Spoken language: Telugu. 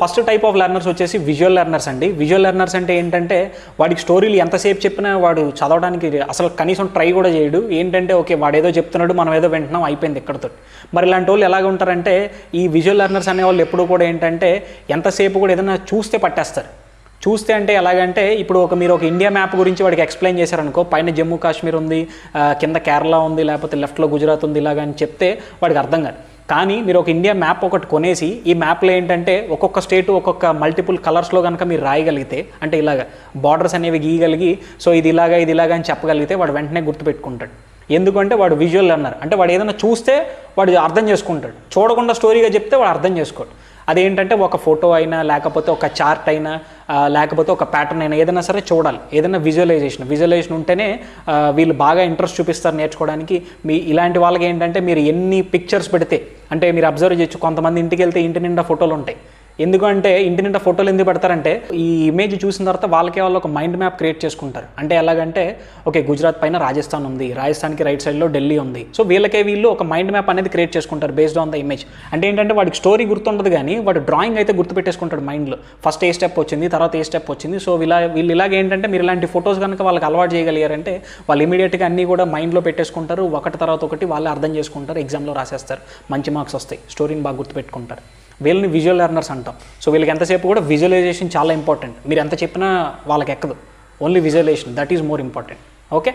ఫస్ట్ టైప్ ఆఫ్ లెర్నర్స్ వచ్చేసి విజువల్ లెర్నర్స్ అండి. విజువల్ లెర్నర్స్ అంటే ఏంటంటే వాడికి స్టోరీలు ఎంతసేపు చెప్పినా వాడు చదవడానికి అసలు కనీసం ట్రై కూడా చేయడు. ఏంటంటే ఓకే వాడు ఏదో చెప్తున్నాడు మనం ఏదో వింటున్నాం అయిపోయింది ఇక్కడతో. మరి ఇలాంటి వాళ్ళు ఎలాగ ఉంటారంటే ఈ విజువల్ లెర్నర్స్ అనే వాళ్ళు ఎప్పుడూ కూడా ఏంటంటే ఎంతసేపు కూడా ఏదైనా చూస్తే పట్టేస్తారు. చూస్తే అంటే ఎలాగంటే ఇప్పుడు ఒక మీరు ఒక ఇండియా మ్యాప్ గురించి వాడికి ఎక్స్ప్లెయిన్ చేశారనుకో పైన జమ్మూ కాశ్మీర్ ఉంది కింద కేరళ ఉంది లేకపోతే లెఫ్ట్లో గుజరాత్ ఉంది ఇలాగని చెప్తే వాడికి అర్థం కాదు. కానీ మీరు ఒక ఇండియా మ్యాప్ ఒకటి కొనేసి ఈ మ్యాప్లో ఏంటంటే ఒక్కొక్క స్టేట్ ఒక్కొక్క మల్టిపుల్ కలర్స్లో కనుక మీరు రాయగలిగితే అంటే ఇలాగ బార్డర్స్ అనేవి గీయగలిగి సో ఇది ఇలాగా ఇది ఇలాగా అని చెప్పగలిగితే వాడు వెంటనే గుర్తుపెట్టుకుంటాడు. ఎందుకంటే వాడు విజువల్ అన్నారు అంటే వాడు ఏదైనా చూస్తే వాడు అర్థం చేసుకుంటాడు. చూడకుండా స్టోరీగా చెప్తే వాడు అర్థం చేసుకోడు. అదేంటంటే ఒక ఫోటో అయినా లేకపోతే ఒక చార్ట్ అయినా లేకపోతే ఒక ప్యాటర్న్ అయినా ఏదైనా సరే చూడాలి. ఏదైనా విజువలైజేషన్ విజువలైజేషన్ ఉంటేనే వీళ్ళు బాగా ఇంట్రెస్ట్ చూపిస్తారు నేర్చుకోవడానికి. మీ ఇలాంటి వాళ్ళకి ఏంటంటే మీరు ఎన్ని పిక్చర్స్ పెడితే అంటే మీరు అబ్జర్వ్ చేయొచ్చు. కొంతమంది ఇంటికి వెళ్తే ఇంటి నిండా ఫోటోలు ఉంటాయి. ఎందుకంటే ఇంటి నిండా ఫోటోలు ఎందుకు పెడతారంటే ఈ ఇమేజ్ చూసిన తర్వాత వాళ్ళకే వాళ్ళు ఒక మైండ్ మ్యాప్ క్రియేట్ చేసుకుంటారు. అంటే ఎలాగంటే ఓకే గుజరాత్ పైన రాజస్థాన్ ఉంది రాజస్థాన్కి రైట్ సైడ్లో ఢిల్లీ ఉంది. సో వీళ్ళకే వీళ్ళు ఒక మైండ్ మ్యాప్ అనేది క్రియేట్ చేసుకుంటారు బేస్డ్ ఆన్ ద ఇమేజ్ అంటే ఏంటంటే వాడికి స్టోరీ గుర్తుండదు కానీ వాడు డ్రాయింగ్ అయితే గుర్తుపెట్టేసుకుంటాడు మైండ్లో ఫస్ట్ ఏ స్టెప్ వచ్చింది తర్వాత ఏ స్టెప్ వచ్చింది. సో ఇలా వీళ్ళు ఇలాగ ఏంటంటే మీరు ఇలాంటి ఫొటోస్ కనుక వాళ్ళకి అలవాటు చేయగలిగారంటే వాళ్ళు ఇమీడియట్గా అన్నీ కూడా మైండ్లో పెట్టేసుకుంటారు. ఒకటి తర్వాత ఒకటి వాళ్ళే అర్థం చేసుకుంటారు ఎగ్జామ్లో రాసేస్తారు. మంచి మార్క్స్ వస్తాయి. స్టోరీని బాగా గుర్తుపెట్టుకుంటారు. వీళ్ళని విజువల్ లెర్నర్స్ అంటాం. సో వీళ్ళకి ఎంతసేపు కూడా విజువలైజేషన్ చాలా ఇంపార్టెంట్ మీరు ఎంత చెప్పినా వాళ్ళకి ఎక్కదు. Only visualization that is more important okay